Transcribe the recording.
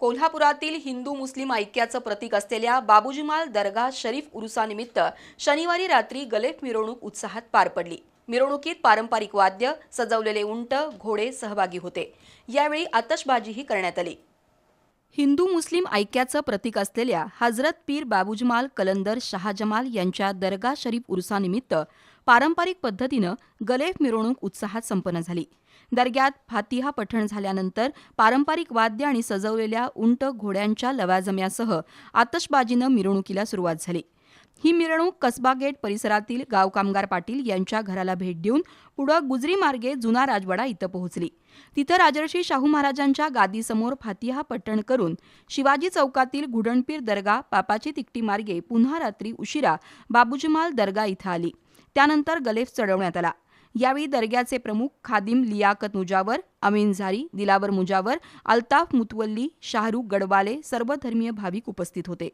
कोल्हापुरातील हिंदू मुस्लिम ऐक्याचं प्रतीक असलेल्या बाबूजीमाल दर्गा शरीफ उरुसानिमित्त शनिवारी रात्री गलेफ मिरवणूक उत्साहात पार पडली. मिरवणुकीत पारंपरिक वाद्य सजवलेले उंट घोडे सहभागी होते. यावेळी आतषबाजीही करण्यात आली. हिंदू मुस्लिम ऐक्याचं प्रतीक असलेल्या हजरत पीर बाबूजमाल कलंदर शहाजमाल यांच्या दर्गा शरीफ उर्सानिमित्त पारंपरिक पद्धतीनं गलेफ मिरवणूक उत्साहात संपन्न झाली. दर्ग्यात फातिहा पठण झाल्यानंतर पारंपरिक वाद्य आणि सजवलेल्या उंट घोड्यांच्या लवाजम्यासह आतषबाजीनं मिरवणुकीला सुरुवात झाली. ही मिरवणूक कसबा गेट परिसरातील गावकामगार पाटील यांच्या घराला भेट देऊन पुढं गुजरी मार्गे जुना राजवाडा इथं पोहोचली. तिथं राजर्षी शाहू महाराजांच्या गादीसमोर फातिहा पठण करून शिवाजी चौकातील घुडणपीर दर्गा पापाची तिकटी मार्गे पुन्हा रात्री उशिरा बाबूजमाल दर्गा इथं आली. त्यानंतर गलेफ चढवण्यात आला. यावेळी दर्ग्याचे प्रमुख खादिम लियाकत मुजावर अमीन झारी दिलावर मुजावर अल्ताफ मुतवल्ली शाहरुख गडवाले सर्वधर्मीय भाविक उपस्थित होते.